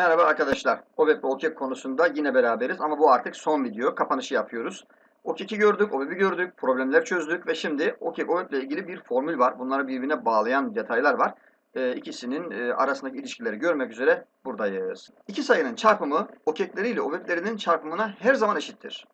Merhaba arkadaşlar. OBEP ve OKEK konusunda yine beraberiz ama bu artık son video. Kapanışı yapıyoruz. OKEK'i gördük, OBEP'i gördük, problemler çözdük ve şimdi OKEK OBEP ile ilgili bir formül var. Bunları birbirine bağlayan detaylar var. Ee, ikisinin e, arasındaki ilişkileri görmek üzere buradayız. İki sayının çarpımı OKEK'leri ile OBEP'lerinin çarpımına her zaman eşittir.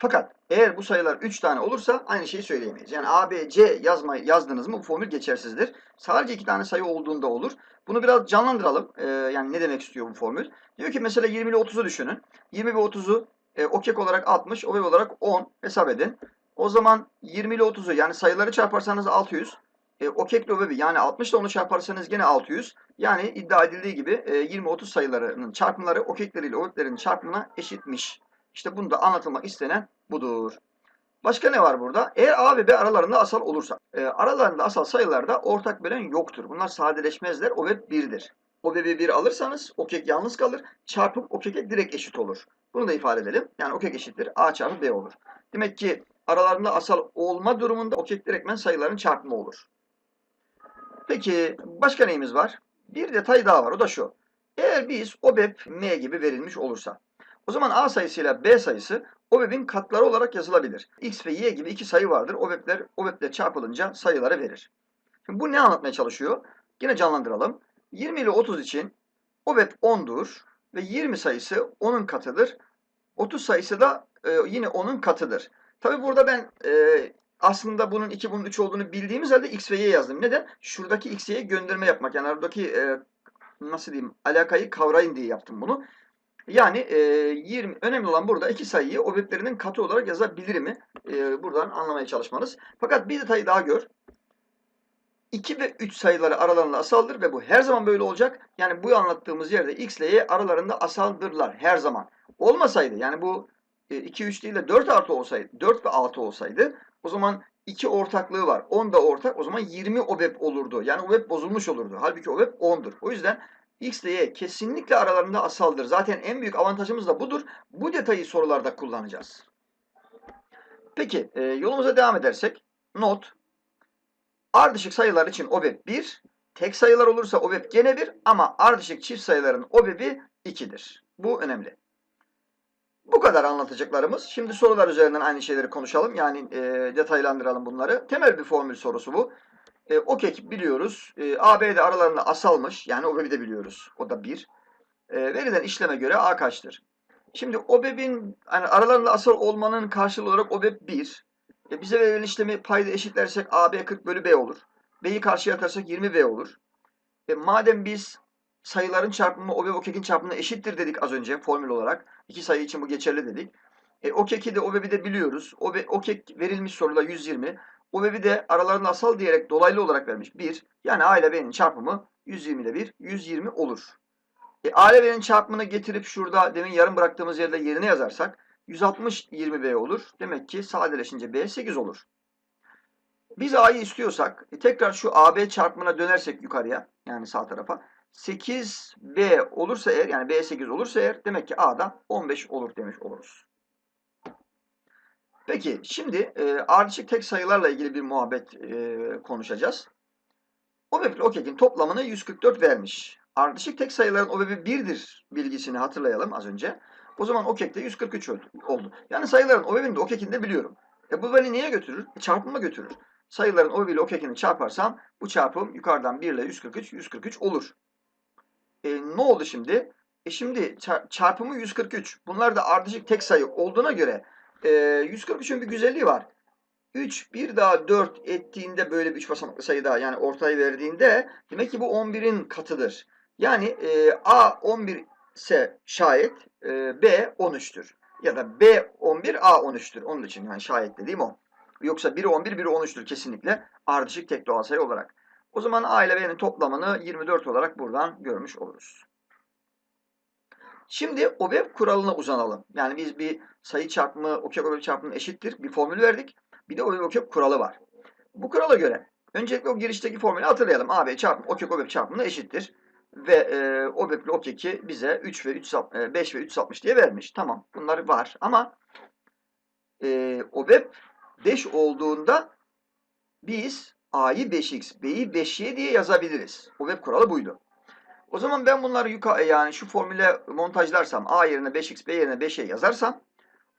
Fakat eğer bu sayılar 3 tane olursa aynı şeyi söyleyemeyiz. Yani A, B, C yazma, yazdınız mı bu formül geçersizdir. Sadece iki tane sayı olduğunda olur. Bunu biraz canlandıralım. Ee, yani ne demek istiyor bu formül? Diyor ki mesela 20 ile 30'u düşünün. 20 ve 30'u e, okek olarak 60, OBEB olarak 10 hesap edin. O zaman 20 ile 30'u yani sayıları çarparsanız 600. E, okek ile OBEB'i yani 60 ile onu çarparsanız gene 600. Yani iddia edildiği gibi e, 20-30 sayılarının çarpımları okekleri ile OBEB'lerin çarpımına eşitmiş. İşte bunu da anlatılmak istenen budur. Başka ne var burada? Eğer A ve B aralarında asal olursa. E, aralarında asal sayılarda ortak bölen yoktur. Bunlar sadeleşmezler. O web 1'dir. O web'i 1 alırsanız okek yalnız kalır. Çarpım okeke direkt eşit olur. Bunu da ifade edelim. Yani okek eşittir. A çarpı B olur. Demek ki aralarında asal olma durumunda okek direktmen sayıların çarpımı olur. Peki başka neyimiz var? Bir detay daha var. O da şu. Eğer biz OBEP M gibi verilmiş olursa. O zaman A sayısıyla B sayısı OBEP'in katları olarak yazılabilir. X ve Y gibi iki sayı vardır. OBEP'ler OBEP'le çarpılınca sayıları verir. Şimdi bu ne anlatmaya çalışıyor? Yine canlandıralım. 20 ile 30 için OBEP 10'dur ve 20 sayısı 10'un katıdır. 30 sayısı da e, yine 10'un katıdır. Tabi burada ben e, aslında bunun 2 bunun 3 olduğunu bildiğimiz halde X ve Y yazdım. Neden? Şuradaki X, Y'ye gönderme yapmak. Yani aradaki e, nasıl diyeyim alakayı kavrayın diye yaptım bunu. Yani e, 20 önemli olan burada iki sayıyı OBEP'lerinin katı olarak yazabilir mi? E, buradan anlamaya çalışmanız. Fakat bir detayı daha gör. 2 ve 3 sayıları aralarında asaldır ve bu her zaman böyle olacak. Yani bu anlattığımız yerde x ile y aralarında asaldırlar her zaman. Olmasaydı yani bu e, 2 3 değil de 4 artı olsaydı 4 ve 6 olsaydı o zaman 2 ortaklığı var. 10 da ortak o zaman 20 OBEP olurdu. Yani OBEP bozulmuş olurdu. Halbuki OBEP 10'dur. O yüzden X ile Y kesinlikle aralarında asaldır. Zaten en büyük avantajımız da budur. Bu detayı sorularda kullanacağız. Peki e, yolumuza devam edersek not ardışık sayılar için OBEP 1 tek sayılar olursa OBEP gene 1 ama ardışık çift sayıların OBEP'i 2'dir. Bu önemli. Bu kadar anlatacaklarımız. Şimdi sorular üzerinden aynı şeyleri konuşalım. Yani e, detaylandıralım bunları. Temel bir formül sorusu bu. E, OKEK biliyoruz. E, ABD aralarında asalmış. Yani OBEB'i de biliyoruz. O da 1. E, verilen işleme göre A kaçtır? Şimdi OBEB'in yani aralarında asal olmanın karşılığı olarak OBEB 1. E, bize verilen işlemi payda eşitlersek AB 40 bölü B olur. B'yi karşıya atarsak 20B olur. E, madem biz sayıların çarpımı OBEB OKEK'in çarpımına eşittir dedik az önce formül olarak. İki sayı için bu geçerli dedik. E, OKEK'i de OBEB'i de biliyoruz. OBE, OKEK verilmiş soruda 120. OBEB'i de aralarında asal diyerek dolaylı olarak vermiş 1. Yani A ile B'nin çarpımı 120 ile 1, 120 olur. E, A ile B'nin çarpımını getirip şurada demin yarım bıraktığımız yerde yerine yazarsak 160 20B olur. Demek ki sadeleşince B 8 olur. Biz A'yı istiyorsak e, tekrar şu AB çarpımına dönersek yukarıya yani sağ tarafa 8B olursa eğer yani B 8 olursa eğer demek ki A'da 15 olur demiş oluruz. Peki şimdi e, ardışık tek sayılarla ilgili bir muhabbet e, konuşacağız. OBEB ile OKEK'in toplamını 144 vermiş. Ardışık tek sayıların OBEB'i 1'dir bilgisini hatırlayalım az önce. O zaman OKEK'te 143 oldu. Yani sayıların OBEB'ini de OKEK'ini de biliyorum. E bu beni neye götürür? E, çarpıma götürür. Sayıların OBEB ile OKEK'ini çarparsam bu çarpım yukarıdan 1 ile 143, 143 olur. E, ne oldu şimdi? E şimdi çarpımı 143. Bunlar da ardışık tek sayı olduğuna göre e, 143'ün bir güzelliği var. 3 bir daha 4 ettiğinde böyle bir 3 basamaklı sayı daha yani ortayı verdiğinde demek ki bu 11'in katıdır. Yani e, A 11 ise şayet e, B 13'tür. Ya da B 11 A 13'tür. Onun için yani şayet dediğim o. Yoksa biri 11 biri 13'tür kesinlikle ardışık tek doğal sayı olarak. O zaman A ile B'nin toplamını 24 olarak buradan görmüş oluruz. Şimdi OBEB kuralına uzanalım. Yani biz bir sayı çarpımı, OKEB OBEB çarpımı eşittir. Bir formül verdik. Bir de OBEB OKEB kuralı var. Bu kurala göre öncelikle o girişteki formülü hatırlayalım. AB çarpımı OKEB OBEB çarpımına eşittir. Ve e, OBEB ile OKEK'i bize 3 ve 3, 5 ve 360 diye vermiş. Tamam bunlar var ama e, OBEB 5 olduğunda biz A'yı 5x, B'yi 5y diye yazabiliriz. OBEB kuralı buydu. O zaman ben bunları yukarı yani şu formüle montajlarsam a yerine 5x b yerine 5y yazarsam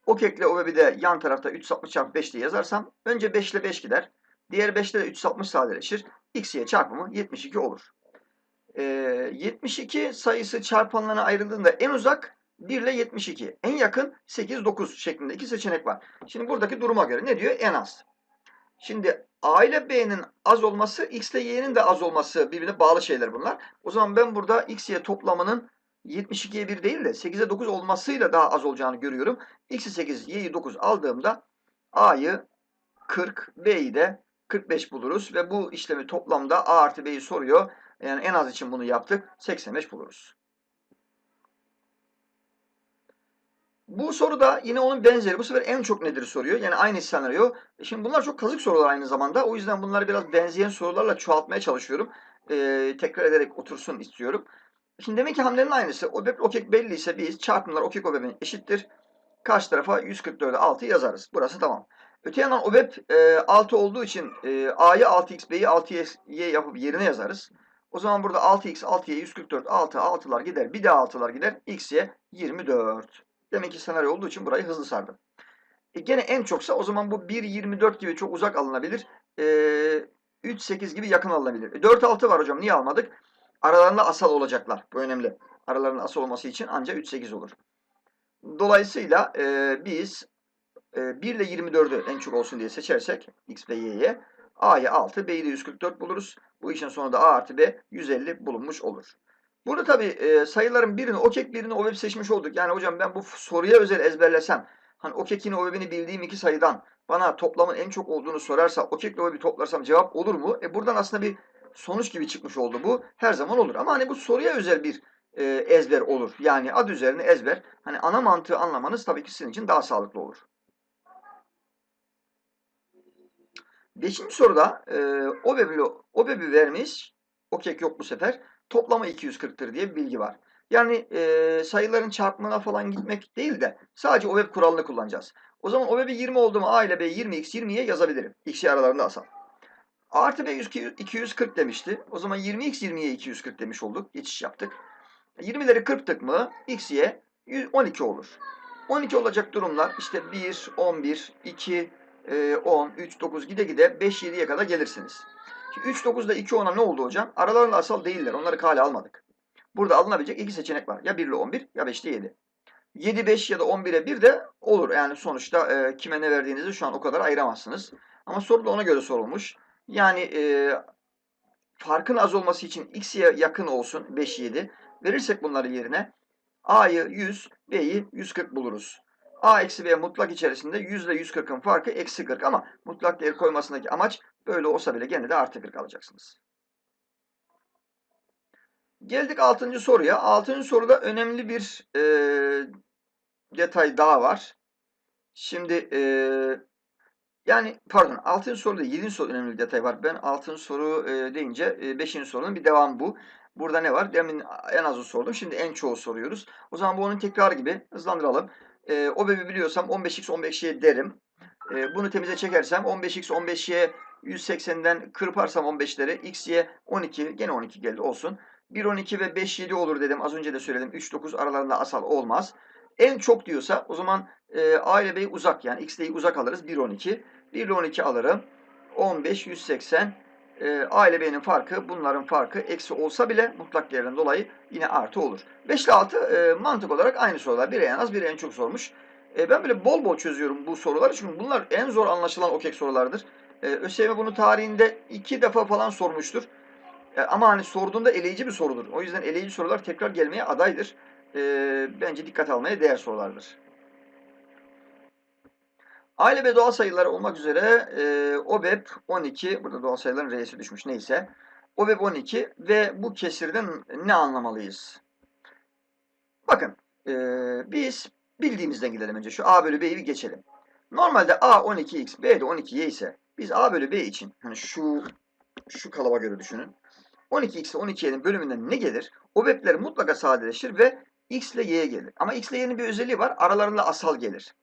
o kekle o bir de yan tarafta 360 çarpı 5 diye yazarsam önce 5 ile 5 gider. Diğer 5 ile de 360 sadeleşir. x, y çarpımı 72 olur. Ee, 72 sayısı çarpanlarına ayrıldığında en uzak 1 ile 72. En yakın 8, 9 şeklinde iki seçenek var. Şimdi buradaki duruma göre ne diyor? En az. Şimdi A ile B'nin az olması, X ile Y'nin de az olması birbirine bağlı şeyler bunlar. O zaman ben burada X, Y toplamının 72'ye 1 değil de 8'e 9 olmasıyla daha az olacağını görüyorum. X'i 8, Y'yi 9 aldığımda A'yı 40, B'yi de 45 buluruz. Ve bu işlemi toplamda A artı B'yi soruyor. Yani en az için bunu yaptık. 85 buluruz. Bu soruda yine onun benzeri. Bu sefer en çok nedir soruyor. Yani aynı senaryo. E Şimdi bunlar çok kazık sorular aynı zamanda. O yüzden bunları biraz benzeyen sorularla çoğaltmaya çalışıyorum. Ee, tekrar ederek otursun istiyorum. Şimdi demek ki hamlenin aynısı. OBEP okek belli ise biz çarpımlar okek OBEP'in eşittir. Karşı tarafa 144'e 6 yazarız. Burası tamam. Öte yandan OBEP e, 6 olduğu için e, A'yı 6x, B'yi 6y yapıp yerine yazarız. O zaman burada 6x, 6y, 144, 6, 6'lar gider. Bir de 6'lar gider. x'ye 24. Demek ki senaryo olduğu için burayı hızlı sardım. E gene en çoksa o zaman bu 1.24 gibi çok uzak alınabilir. E, 3.8 gibi yakın alınabilir. E, 4.6 var hocam niye almadık? Aralarında asal olacaklar. Bu önemli. Aralarında asal olması için ancak 3.8 olur. Dolayısıyla e, biz e, 1 ile 24'ü en çok olsun diye seçersek x ve y'ye a'yı 6, b'yi de 144 buluruz. Bu işin sonunda a artı b 150 bulunmuş olur. Burada tabii e, sayıların birini okek birini OVEB seçmiş olduk. Yani hocam ben bu soruya özel ezberlesem hani okekini OVEB'ini bildiğim iki sayıdan bana toplamın en çok olduğunu sorarsa okekle OVEB'i toplarsam cevap olur mu? E buradan aslında bir sonuç gibi çıkmış oldu bu. Her zaman olur. Ama hani bu soruya özel bir e, ezber olur. Yani ad üzerine ezber. Hani ana mantığı anlamanız tabii ki sizin için daha sağlıklı olur. Beşinci soruda e, OVEB'i OVEB'i vermiş. Okek yok bu sefer toplamı 240'tır diye bir bilgi var. Yani e, sayıların çarpımına falan gitmek değil de sadece OVEB kuralını kullanacağız. O zaman OVEB'i 20 oldu mu A ile B 20x 20'ye yazabilirim. X'i aralarında asal. Artı B 240 demişti. O zaman 20x 20'ye 240 demiş olduk. Geçiş yaptık. 20'leri kırptık mı x'ye 12 olur. 12 olacak durumlar işte 1, 11, 2, 10, 3, 9 gide gide 5, 7'ye kadar gelirsiniz. Şimdi 3, 9 ile 2, 10'a ne oldu hocam? Aralarında asal değiller. Onları kale almadık. Burada alınabilecek iki seçenek var. Ya 1 ile 11 ya 5 ile 7. 7, 5 ya da 11'e 1 de olur. Yani sonuçta e, kime ne verdiğinizi şu an o kadar ayıramazsınız. Ama soru da ona göre sorulmuş. Yani e, farkın az olması için x'ye yakın olsun 5, 7. Verirsek bunları yerine a'yı 100, b'yi 140 buluruz. A eksi B mutlak içerisinde 100 ile 140'ın farkı eksi 40 ama mutlak değer koymasındaki amaç böyle olsa bile gene de artı 40 alacaksınız. Geldik 6. soruya. 6. soruda önemli bir e, detay daha var. Şimdi e, yani pardon 6. soruda 7. soru önemli bir detay var. Ben 6. soru e, deyince e, 5. sorunun bir devamı bu. Burada ne var? Demin en azı sordum. Şimdi en çoğu soruyoruz. O zaman bu onun tekrar gibi hızlandıralım. E, o bebi biliyorsam 15x 15y derim. E, bunu temize çekersem 15x 15y 180'den kırparsam 15'leri x, y 12 gene 12 geldi olsun. 1, 12 ve 5, 7 olur dedim. Az önce de söyledim. 3, 9 aralarında asal olmaz. En çok diyorsa o zaman e, A ile B'yi uzak yani X ile uzak alırız. 1, 12. 1 ile 12 alırım. 15, 180. E, A ile B'nin farkı bunların farkı eksi olsa bile mutlak değerden dolayı yine artı olur. 5 ile 6 e, mantık olarak aynı sorular. Biri en az biri en çok sormuş. E, ben böyle bol bol çözüyorum bu soruları. Çünkü bunlar en zor anlaşılan okek sorulardır. E, ÖSYM bunu tarihinde iki defa falan sormuştur. E, ama hani sorduğunda eleyici bir sorudur. O yüzden eleyici sorular tekrar gelmeye adaydır. E, bence dikkat almaya değer sorulardır. Aile ve doğal sayılar olmak üzere e, OBEP 12, burada doğal sayıların R'si düşmüş neyse. OBEP 12 ve bu kesirden ne anlamalıyız? Bakın e, biz bildiğimizden gidelim önce. Şu A bölü B'yi geçelim. Normalde A 12x, B de 12y ise biz A bölü B için hani şu şu kalaba göre düşünün. 12x ile 12y'nin bölümünden ne gelir? OBEP'ler mutlaka sadeleşir ve x ile y gelir. Ama x ile y'nin bir özelliği var. Aralarında asal gelir.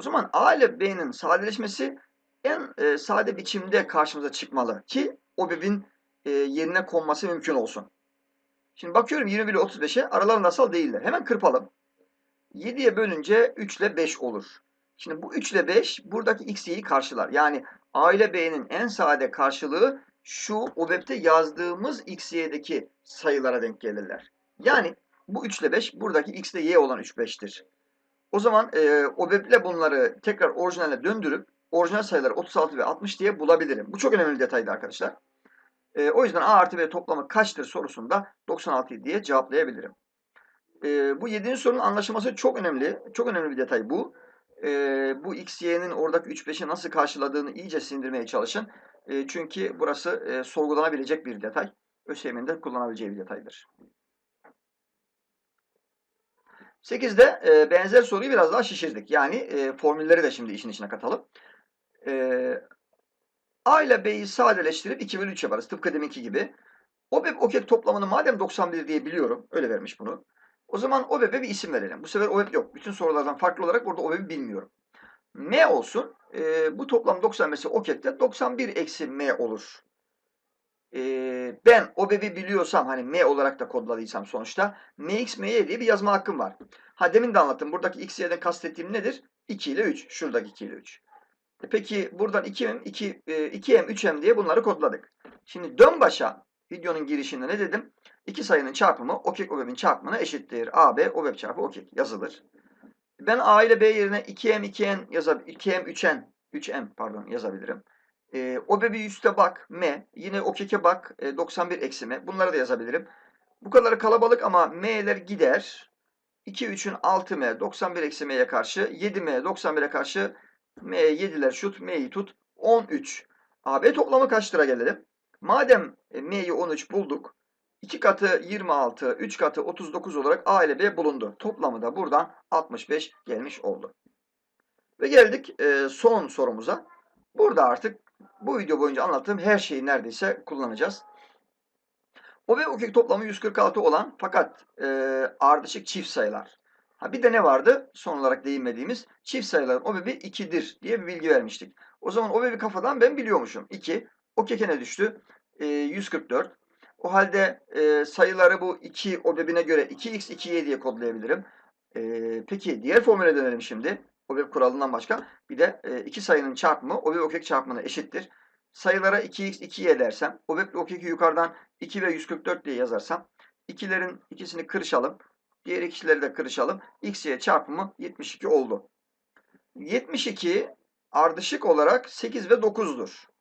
O zaman a ile b'nin sadeleşmesi en e, sade biçimde karşımıza çıkmalı ki OBEP'in e, yerine konması mümkün olsun. Şimdi bakıyorum 21 ile 35'e aralarında asal değiller. Hemen kırpalım. 7'ye bölünce 3 ile 5 olur. Şimdi bu 3 ile 5 buradaki x, y'yi karşılar. Yani a ile b'nin en sade karşılığı şu OBEB'te yazdığımız x, y'deki sayılara denk gelirler. Yani bu 3 ile 5 buradaki x ile y olan 3, 5'tir. O zaman e, OBEB ile bunları tekrar orijinale döndürüp orijinal sayıları 36 ve 60 diye bulabilirim. Bu çok önemli detaydı arkadaşlar. E, o yüzden A artı B toplamı kaçtır sorusunda 96 diye cevaplayabilirim. E, bu 7. sorunun anlaşılması çok önemli. Çok önemli bir detay bu. E, bu x, y'nin oradaki 3, 5'i nasıl karşıladığını iyice sindirmeye çalışın. E, çünkü burası e, sorgulanabilecek bir detay. ÖSYM'nin de kullanabileceği bir detaydır. 8'de e, benzer soruyu biraz daha şişirdik. Yani e, formülleri de şimdi işin içine katalım. E, A ile B'yi sadeleştirip 2 bölü 3 yaparız. Tıpkı deminki gibi. OBEB OKEK toplamını madem 91 diye biliyorum. Öyle vermiş bunu. O zaman OBEB'e bir isim verelim. Bu sefer OBEB yok. Bütün sorulardan farklı olarak burada OBEB'i bilmiyorum. M olsun. E, bu toplam 95 ise OKEK'te 91 eksi M olur. E, ben OBEB'i biliyorsam hani M olarak da kodladıysam sonuçta MX, MY diye bir yazma hakkım var. Ha demin de anlattım. Buradaki X, Y'den kastettiğim nedir? 2 ile 3. Şuradaki 2 ile 3. E peki buradan 2M, 2, e, 2M, 3M diye bunları kodladık. Şimdi dön başa videonun girişinde ne dedim? İki sayının çarpımı OKEK OBEB'in çarpımına eşittir. AB OBEB çarpı OKEK yazılır. Ben A ile B yerine 2M, 2N yazabilirim. 2M, 3N, 3M pardon yazabilirim. E, OBEB'i üste bak M. Yine OKEK'e bak e, 91 eksi M. Bunları da yazabilirim. Bu kadar kalabalık ama M'ler gider. 2, 3'ün 6M 91 eksi M'ye karşı 7M 91'e karşı M 7'ler şut M'yi tut 13. AB toplamı kaç lira gelelim? Madem e, M'yi 13 bulduk. 2 katı 26, 3 katı 39 olarak A ile B bulundu. Toplamı da buradan 65 gelmiş oldu. Ve geldik e, son sorumuza. Burada artık bu video boyunca anlattığım her şeyi neredeyse kullanacağız. O ve okek toplamı 146 olan fakat e, ardışık çift sayılar. Ha bir de ne vardı? Son olarak değinmediğimiz çift sayıların OBEB'i 2'dir diye bir bilgi vermiştik. O zaman OBEB'i kafadan ben biliyormuşum. 2. O keke ne düştü? E, 144. O halde e, sayıları bu 2 OBEB'ine göre 2x 2y diye kodlayabilirim. E, peki diğer formüle dönelim şimdi. OBEB kuralından başka. Bir de e, iki sayının çarpımı OBEB okek çarpımına eşittir. Sayılara 2x 2y dersem OBEB okeki yukarıdan 2 ve 144 diye yazarsam ikilerin ikisini kırışalım. Diğer ikisileri de kırışalım. X, Y çarpımı 72 oldu. 72 ardışık olarak 8 ve 9'dur.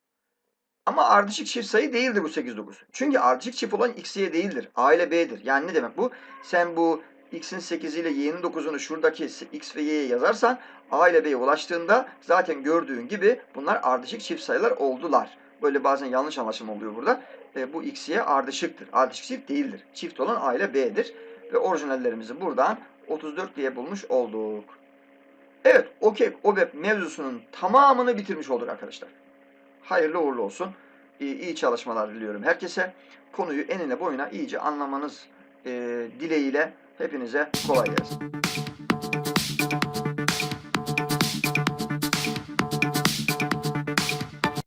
Ama ardışık çift sayı değildir bu 8, 9. Çünkü ardışık çift olan X, Y değildir. A ile B'dir. Yani ne demek bu? Sen bu X'in 8 ile Y'nin 9'unu şuradaki X ve Y'ye yazarsan A ile B'ye ulaştığında zaten gördüğün gibi bunlar ardışık çift sayılar oldular. Böyle bazen yanlış anlaşılma oluyor burada. E, bu X, Y ardışıktır. Ardışık çift değildir. Çift olan A ile B'dir ve orijinallerimizi buradan 34 diye bulmuş olduk. Evet, okey, OBEP mevzusunun tamamını bitirmiş olduk arkadaşlar. Hayırlı uğurlu olsun. İyi, iyi çalışmalar diliyorum herkese. Konuyu enine boyuna iyice anlamanız e, dileğiyle hepinize kolay gelsin.